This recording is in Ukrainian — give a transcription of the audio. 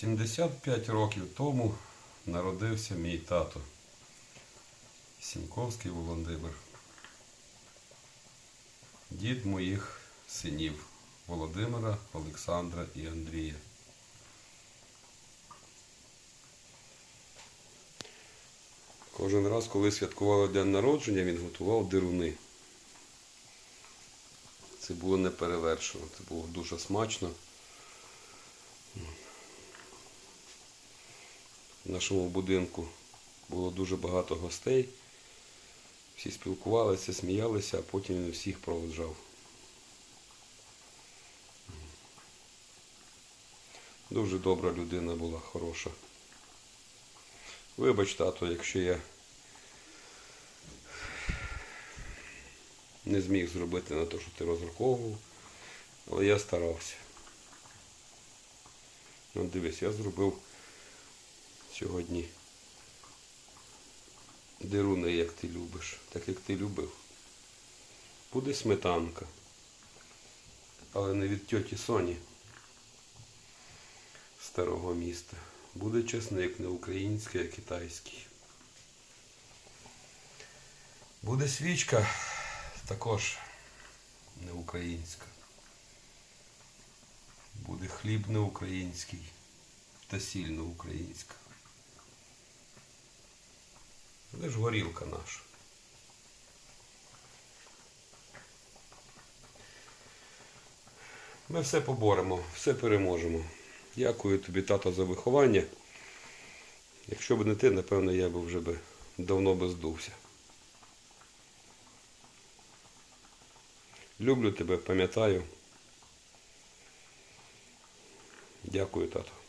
75 років тому народився мій тато Сімковський Володимир. Дід моїх синів Володимира, Олександра і Андрія. Кожен раз, коли святкували день народження, він готував дируни. Це було неперевершено, це було дуже смачно. В нашому будинку було дуже багато гостей. Всі спілкувалися, сміялися, а потім він всіх проводжав. Дуже добра людина була, хороша. Вибач, тато, якщо я не зміг зробити на те, що ти розраховував, але я старався. Ну, дивись, я зробив сьогодні дируни, як ти любиш, так як ти любив. Буде сметанка, але не від тьоті Соні старого міста. Буде чесник не український, а китайський. Буде свічка також не українська. Буде хліб не український та сіль не українська. Ж горілка наша? Ми все поборемо, все переможемо. Дякую тобі, тато, за виховання. Якщо б не ти, напевно, я б вже би давно би здувся. Люблю тебе, пам'ятаю. Дякую, тато.